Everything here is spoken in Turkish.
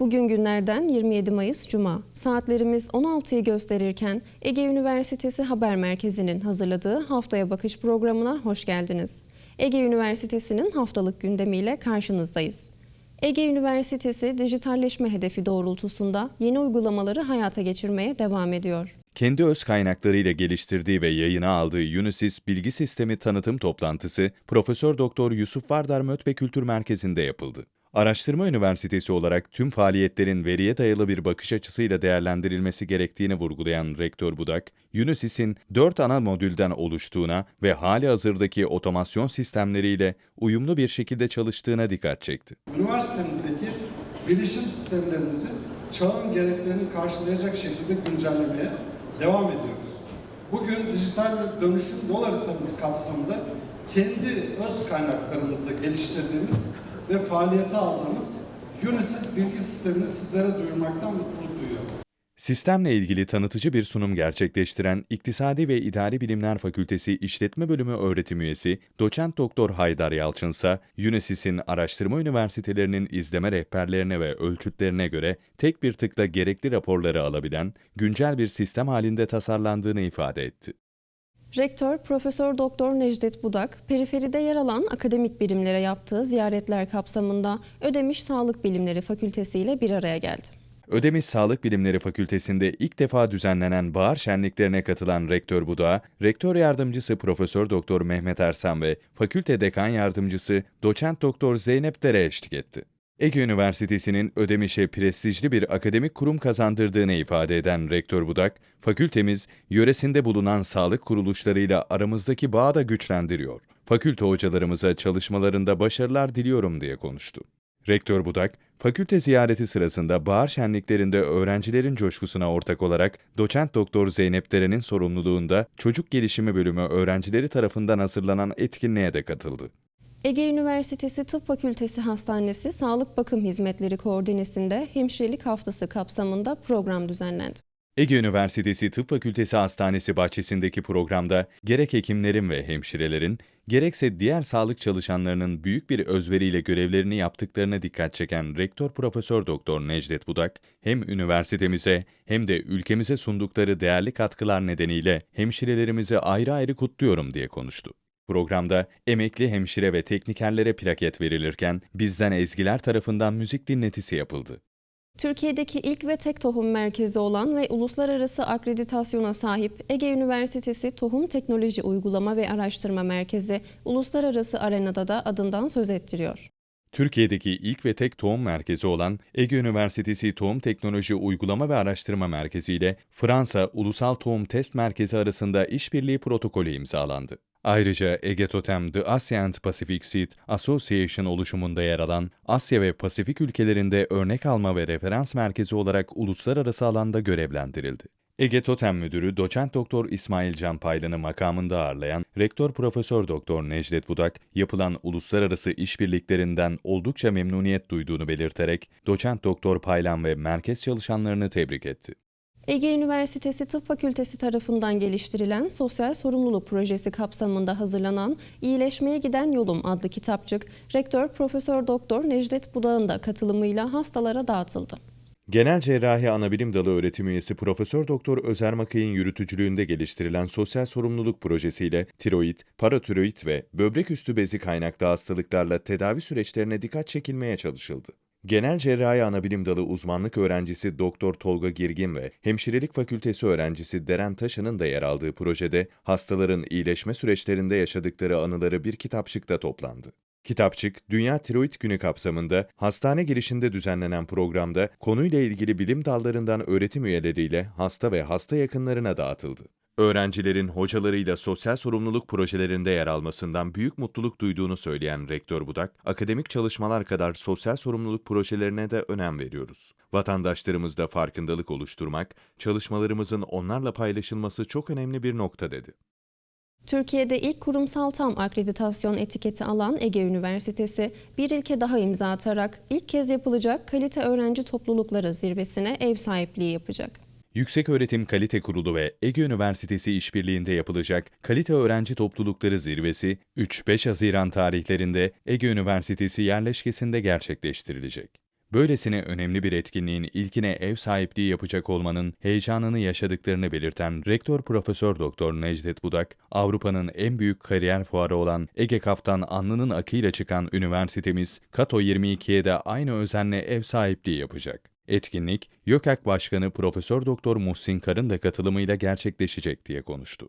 Bugün günlerden 27 Mayıs Cuma. Saatlerimiz 16'yı gösterirken Ege Üniversitesi Haber Merkezi'nin hazırladığı Haftaya Bakış programına hoş geldiniz. Ege Üniversitesi'nin haftalık gündemiyle karşınızdayız. Ege Üniversitesi dijitalleşme hedefi doğrultusunda yeni uygulamaları hayata geçirmeye devam ediyor. Kendi öz kaynaklarıyla geliştirdiği ve yayına aldığı Unisys Bilgi Sistemi tanıtım toplantısı Profesör Doktor Yusuf Vardar Mötbe Kültür Merkezi'nde yapıldı. Araştırma üniversitesi olarak tüm faaliyetlerin veriye dayalı bir bakış açısıyla değerlendirilmesi gerektiğini vurgulayan Rektör Budak, Unisys'in dört ana modülden oluştuğuna ve hali hazırdaki otomasyon sistemleriyle uyumlu bir şekilde çalıştığına dikkat çekti. Üniversitemizdeki bilişim sistemlerimizi çağın gereklerini karşılayacak şekilde güncellemeye devam ediyoruz. Bugün dijital dönüşüm yol haritamız kapsamında kendi öz kaynaklarımızda geliştirdiğimiz ve faaliyete aldığımız Unisys bilgi sistemini sizlere duyurmaktan mutluluk duyuyorum. Sistemle ilgili tanıtıcı bir sunum gerçekleştiren İktisadi ve İdari Bilimler Fakültesi İşletme Bölümü öğretim üyesi Doçent Doktor Haydar Yalçın ise araştırma üniversitelerinin izleme rehberlerine ve ölçütlerine göre tek bir tıkla gerekli raporları alabilen güncel bir sistem halinde tasarlandığını ifade etti. Rektör Profesör Doktor Necdet Budak, periferide yer alan akademik birimlere yaptığı ziyaretler kapsamında Ödemiş Sağlık Bilimleri Fakültesi ile bir araya geldi. Ödemiş Sağlık Bilimleri Fakültesi'nde ilk defa düzenlenen bahar şenliklerine katılan Rektör Buda, Rektör Yardımcısı Profesör Doktor Mehmet Ersan ve Fakülte Dekan Yardımcısı Doçent Doktor Zeynep Dere eşlik etti. Ege Üniversitesi'nin Ödemiş'e prestijli bir akademik kurum kazandırdığını ifade eden Rektör Budak, fakültemiz yöresinde bulunan sağlık kuruluşlarıyla aramızdaki bağı da güçlendiriyor. Fakülte hocalarımıza çalışmalarında başarılar diliyorum diye konuştu. Rektör Budak, fakülte ziyareti sırasında bahar şenliklerinde öğrencilerin coşkusuna ortak olarak doçent doktor Zeynep Dere'nin sorumluluğunda çocuk gelişimi bölümü öğrencileri tarafından hazırlanan etkinliğe de katıldı. Ege Üniversitesi Tıp Fakültesi Hastanesi Sağlık Bakım Hizmetleri Koordinesi'nde hemşirelik haftası kapsamında program düzenlendi. Ege Üniversitesi Tıp Fakültesi Hastanesi bahçesindeki programda gerek hekimlerin ve hemşirelerin, gerekse diğer sağlık çalışanlarının büyük bir özveriyle görevlerini yaptıklarına dikkat çeken Rektör Profesör Doktor Necdet Budak, hem üniversitemize hem de ülkemize sundukları değerli katkılar nedeniyle hemşirelerimizi ayrı ayrı kutluyorum diye konuştu. Programda emekli hemşire ve teknikerlere plaket verilirken bizden ezgiler tarafından müzik dinletisi yapıldı. Türkiye'deki ilk ve tek tohum merkezi olan ve uluslararası akreditasyona sahip Ege Üniversitesi Tohum Teknoloji Uygulama ve Araştırma Merkezi uluslararası arenada da adından söz ettiriyor. Türkiye'deki ilk ve tek tohum merkezi olan Ege Üniversitesi Tohum Teknoloji Uygulama ve Araştırma Merkezi ile Fransa Ulusal Tohum Test Merkezi arasında işbirliği protokolü imzalandı. Ayrıca Ege Totem The Asia and Pacific Seed Association oluşumunda yer alan Asya ve Pasifik ülkelerinde örnek alma ve referans merkezi olarak uluslararası alanda görevlendirildi. Ege Totem Müdürü Doçent Doktor İsmail Can Paylan'ı makamında ağırlayan Rektör Profesör Doktor Necdet Budak, yapılan uluslararası işbirliklerinden oldukça memnuniyet duyduğunu belirterek Doçent Doktor Paylan ve merkez çalışanlarını tebrik etti. Ege Üniversitesi Tıp Fakültesi tarafından geliştirilen Sosyal Sorumluluk Projesi kapsamında hazırlanan İyileşmeye Giden Yolum adlı kitapçık, Rektör Profesör Doktor Necdet Budak'ın da katılımıyla hastalara dağıtıldı. Genel Cerrahi Anabilim Dalı öğretim üyesi Profesör Doktor Özer Makay'ın yürütücülüğünde geliştirilen sosyal sorumluluk projesiyle tiroid, paratiroid ve böbrek üstü bezi kaynaklı hastalıklarla tedavi süreçlerine dikkat çekilmeye çalışıldı. Genel Cerrahi Anabilim Dalı uzmanlık öğrencisi Doktor Tolga Girgin ve Hemşirelik Fakültesi öğrencisi Deren Taşan'ın da yer aldığı projede hastaların iyileşme süreçlerinde yaşadıkları anıları bir kitapçıkta toplandı. Kitapçık, Dünya Tiroid Günü kapsamında hastane girişinde düzenlenen programda konuyla ilgili bilim dallarından öğretim üyeleriyle hasta ve hasta yakınlarına dağıtıldı. Öğrencilerin hocalarıyla sosyal sorumluluk projelerinde yer almasından büyük mutluluk duyduğunu söyleyen Rektör Budak, akademik çalışmalar kadar sosyal sorumluluk projelerine de önem veriyoruz. Vatandaşlarımızda farkındalık oluşturmak, çalışmalarımızın onlarla paylaşılması çok önemli bir nokta dedi. Türkiye'de ilk kurumsal tam akreditasyon etiketi alan Ege Üniversitesi bir ilke daha imza atarak ilk kez yapılacak kalite öğrenci toplulukları zirvesine ev sahipliği yapacak. Yükseköğretim Kalite Kurulu ve Ege Üniversitesi işbirliğinde yapılacak Kalite Öğrenci Toplulukları Zirvesi 3-5 Haziran tarihlerinde Ege Üniversitesi yerleşkesinde gerçekleştirilecek. Böylesine önemli bir etkinliğin ilkine ev sahipliği yapacak olmanın heyecanını yaşadıklarını belirten Rektör Profesör Doktor Necdet Budak, Avrupa'nın en büyük kariyer fuarı olan Ege Kaptan alnının akıyla çıkan üniversitemiz Kato 22'ye de aynı özenle ev sahipliği yapacak. Etkinlik, YÖKAK Başkanı Profesör Doktor Muhsin Karın da katılımıyla gerçekleşecek diye konuştu.